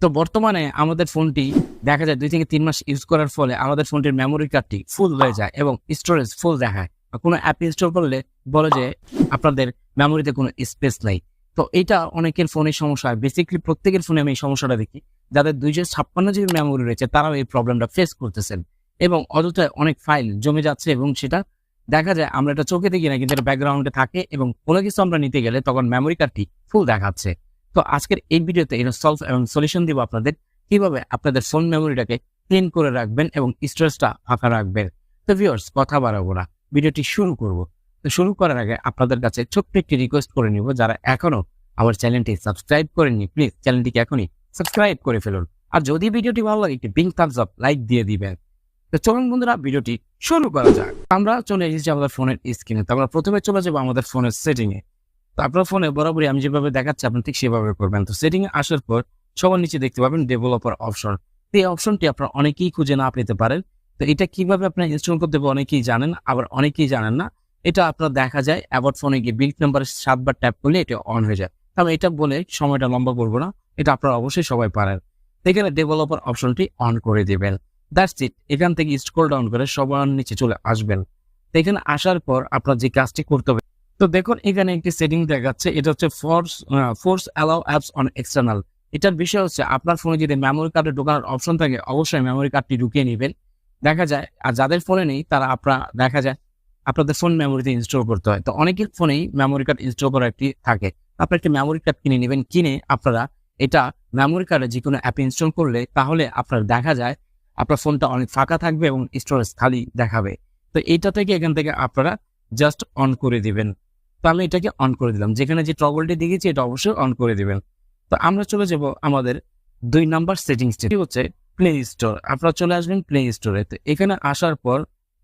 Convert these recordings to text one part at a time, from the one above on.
তো বর্তমানে আমাদের ফোনটি দেখা যায় দুই থেকে তিন মাস ইউজ করার ফলে আমাদের ফোনটির মেমোরি কার্ডটি ফুল হয়ে যায় এবং স্টোরেজ ফুল দেখায়। কোনো অ্যাপ ইনস্টল করলে বলে যে আপনাদের মেমোরিতে কোনো স্পেস নাই। তো এটা অনেকের ফোনের সমস্যা হয়। বেসিক্যালি প্রত্যেকের ফোনে আমি এই সমস্যাটা দেখি। যাদের দুইশো ছাপ্পান্ন জিবি মেমোরি রয়েছে, তারাও এই প্রবলেমটা ফেস করতেছেন। এবং অযথায় অনেক ফাইল জমে যাচ্ছে এবং সেটা দেখা যায় আমরা এটা চোখে দেখি না, কিন্তু এটা ব্যাকগ্রাউন্ডে থাকে এবং কোনো কিছু আমরা নিতে গেলে তখন মেমোরি কার্ডটি ফুল দেখাচ্ছে। তো আজকের এই ভিডিওতে এটা সলভ এবং সলিউশন দিব আপনাদের। কীভাবে আপনাদের ফোন মেমোরিটাকে ক্লিন করে রাখবেন এবং স্টোরেজটা ফাঁকা রাখবেন। তো ভিউয়ার্স কথা বাড়াবো না। ভিডিওটি শুরু করব। তো শুরু করার আগে আপনাদের কাছে ছোট্ট একটি রিকোয়েস্ট করে নিব, যারা এখনও আমার চ্যানেলটি সাবস্ক্রাইব করেননি প্লিজ চ্যানেলটিকে এখনই সাবস্ক্রাইব করে ফেলুন। আর যদি ভিডিওটি ভালো লাগে, একটি বিং থামস আপ লাইক দিয়ে দিবেন। তো চলুন বন্ধুরা, ভিডিওটি শুরু করা যাক। আমরা চলে এসেছি আমাদের ফোনের স্ক্রিনে তো আমরা প্রথমে চলে যাব আমাদের ফোনের সেটিং এ তো আপনার ফোনে বরাবরই আমি যেভাবে দেখাচ্ছি, আপনি ঠিক সেভাবে করবেন। তো সেটিং আসার পর সবার নিচে দেখতে পাবেন ডেভেলপার অপশন এই অপশনটি আপনারা অনেকেই খুঁজে না পেতে পারেন। তো এটা কীভাবে আপনার ইনস্টল করতে হবে অনেকেই জানেন, আবার অনেকেই জানেন না। এটা আপনার দেখা যায় অ্যাবাউট ফোনে গিয়ে বিল্ড নাম্বার সাতবার ট্যাপ করলে এটা অন হয়ে যায়। তবে এটা বলে সময়টা লম্বা করব না, এটা আপনারা অবশ্যই সবাই পারেন। এখানে ডেভেলপার অপশনটি অন করে দিবেন। দ্যাটস ইট এখান থেকে স্ক্রল ডাউন করে সবার নিচে চলে আসবেন। এখানে আসার পর আপনার যে কাজটি করতে হবে তো দেখুন, এখানে একটি সেটিং দেখাচ্ছে। এটা হচ্ছে force force allow apps on external এটার বিষয় হচ্ছে, আপনার ফোনে যদি মেমোরি কার্ডে ঢোকানোর অপশন থাকে, অবশ্যই মেমোরি কার্ডটি ঢুকিয়ে নেবেন। দেখা যায়, আর যাদের ফোনে নেই, তারা আপনার, দেখা যায়, আপনাদের ফোন মেমোরিতে ইনস্টল করতে হয়। তো অনেকের ফোনেই মেমোরি কার্ড ইনস্টল করা একটি থাকে। আপনি একটি মেমোরি কার্ড কিনে নেবেন। কিনে আপনারা এটা মেমোরি কার্ডে যে কোনো অ্যাপ ইনস্টল করলে, তাহলে আপনার দেখা যায়, আপনার ফোনটা অনেক ফাঁকা থাকবে এবং স্টোরেজ খালি দেখাবে। তো এইটা থেকে এখান থেকে আপনারা জাস্ট অন করে দিবেন। তো আমি এটাকে অন করে দিলাম। যেখানে যে টগলটি দেখেছি, এটা অবশ্যই অন করে দিবেন। তো আমরা চলে যাব আমাদের দুই নাম্বার সেটিংসটি হচ্ছে প্লে স্টোর আপনারা চলে আসবেন প্লে স্টোরে তো এখানে আসার পর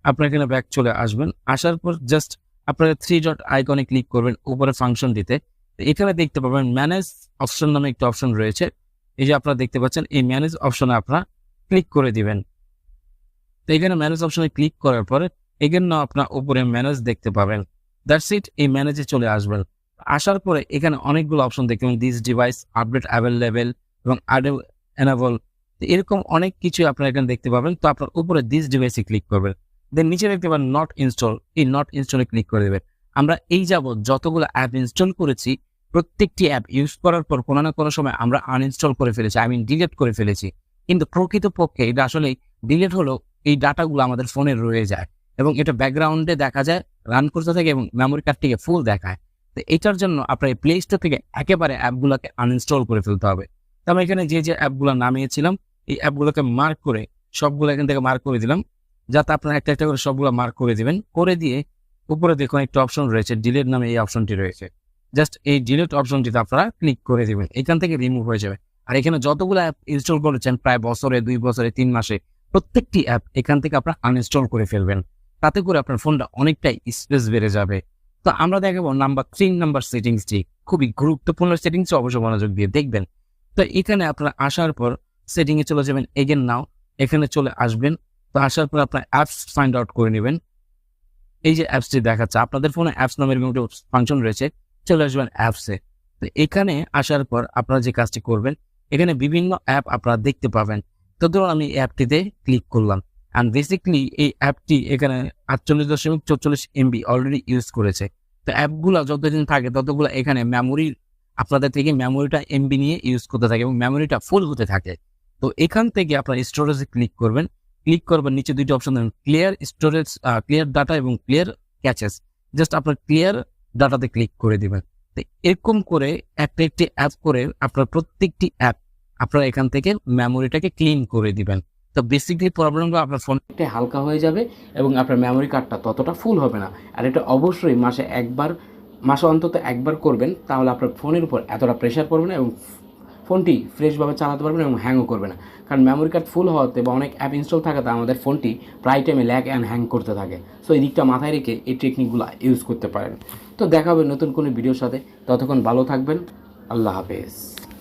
আপনার এখানে ব্যাক চলে আসবেন। আসার পর জাস্ট আপনারা থ্রি ডট আইকনে ক্লিক করবেন উপরে ফাংশন দিতে। এখানে দেখতে পাবেন ম্যানেজ অপশন নামে একটা অপশন রয়েছে। এই যে আপনারা দেখতে পাচ্ছেন, এই ম্যানেজ অপশনে আপনারা ক্লিক করে দিবেন। তো এখানে ম্যানেজ অপশনে ক্লিক করার পরে এখানে আপনার উপরে ম্যানেজ দেখতে পাবেন। দ্যাটস ইট এই ম্যানেজে চলে আসবেন। আসার পরে এখানে অনেকগুলো অপশন দেখবেন দিস ডিভাইস আপডেট অ্যাভেলেবেল এবং এনাবল এরকম অনেক কিছু আপনারা এখানে দেখতে পাবেন। তো আপনার উপরে দিস ডিভাইসে ক্লিক করবেন। দেন নিচে দেখতে পাবেন নট ইনস্টল এই নট ইনস্টলে ক্লিক করে দেবেন। আমরা এই যাবৎ যতগুলো অ্যাপ ইনস্টল করেছি, প্রত্যেকটি অ্যাপ ইউজ করার পর কোনো না কোনো সময় আমরা আনইনস্টল করে ফেলেছি। আই মিন ডিলিট করে ফেলেছি। কিন্তু প্রকৃতপক্ষে এটা আসলে ডিলিট হলো, এই ডাটাগুলো আমাদের ফোনে রয়ে যায়। এবং এটা ব্যাকগ্রাউন্ডে দেখা যায় রান করতে থাকে এবং মেমোরি কার্ডটিকে ফুল দেখায়। তো এটার জন্য আপনার এই প্লে স্টোর থেকে একেবারে অ্যাপগুলোকে আনইনস্টল করে ফেলতে হবে। তো আমরা এখানে যে যে অ্যাপগুলো নামিয়েছিলাম, এই অ্যাপগুলোকে মার্ক করে সবগুলো এখান থেকে মার্ক করে দিলাম। যাতে আপনারা একটা একটা করে সবগুলো মার্ক করে দিবেন। করে দিয়ে উপরে দেখুন একটা অপশন রয়েছে ডিলেট নামে এই অপশনটি রয়েছে। জাস্ট এই ডিলেট অপশনটিতে আপনারা ক্লিক করে দিবেন। এখান থেকে রিমুভ হয়ে যাবে। আর এখানে যতগুলো অ্যাপ ইনস্টল করেছেন, প্রায় বছরে, দুই বছরে, তিন মাসে, প্রত্যেকটি অ্যাপ এখান থেকে আপনারা আনইনস্টল করে ফেলবেন। তাতে করে আপনার ফোনটা অনেকটাই স্পেস বেড়ে যাবে। তো আমরা দেখাবো নাম্বার থ্রি নাম্বার সেটিংসটি খুবই গুরুত্বপূর্ণ সেটিংস অবশ্য মনোযোগ দিয়ে দেখবেন। তো এখানে আপনারা আসার পর সেটিং এ চলে যাবেন এগেন নাও এখানে চলে আসবেন। তো আসার পর আপনার অ্যাপস ফাইন্ড আউট করে নেবেন। এই যে অ্যাপসটি দেখাচ্ছে, আপনাদের ফোনে অ্যাপস নামের একটি ফাংশন রয়েছে, চলে আসবেন অ্যাপসে তো এখানে আসার পর আপনারা যে কাজটি করবেন, এখানে বিভিন্ন অ্যাপ আপনারা দেখতে পাবেন। তো ধরুন আমি অ্যাপটিতে ক্লিক করলাম। অ্যান্ড বেসিকলি এই অ্যাপটি এখানে আটচল্লিশ দশমিক চৌচল্লিশ এমবি অলরেডি ইউজ করেছে। তো অ্যাপগুলো যতদিন থাকে, ততগুলো এখানে মেমোরি আপনাদের থেকে মেমোরিটা এমবি নিয়ে ইউজ করতে থাকে এবং মেমোরিটা ফুল হতে থাকে। তো এখান থেকে আপনার স্টোরেজে ক্লিক করবেন। ক্লিক করবেন নিচে দুইটা অপশন দেবেন ক্লিয়ার স্টোরেজ ক্লিয়ার ডাটা এবং ক্লিয়ার ক্যাচেস জাস্ট আপনার ক্লিয়ার ডাটাতে ক্লিক করে দিবেন। তো এরকম করে একটা একটি অ্যাপ করে আপনার প্রত্যেকটি অ্যাপ আপনারা এখান থেকে মেমোরিটাকে ক্লিন করে দিবেন। তো বেসিকলি প্রবলেমগুলো আপনার ফোনটা হালকা হয়ে যাবে এবং আপনার মেমোরি কার্ডটা ততটা ফুল হবে না। আর এটা অবশ্যই মাসে একবার, মাসে অন্তত একবার করবেন, তাহলে আপনার ফোনের উপর এতটা প্রেশার পড়বে না এবং ফোনটি ফ্রেশভাবে চালাতে পারবেন এবং হ্যাংও করবে না। কারণ মেমোরি কার্ড ফুল হওয়াতে বা অনেক অ্যাপ ইনস্টল থাকাতে আমাদের ফোনটি প্রায় টাইমে ল্যাগ অ্যান্ড হ্যাং করতে থাকে। সো এই দিকটা মাথায় রেখে এই টেকনিকগুলো ইউজ করতে পারেন। তো দেখা হবে নতুন কোনো ভিডিওর সাথে। ততক্ষণ ভালো থাকবেন। আল্লাহ হাফেজ।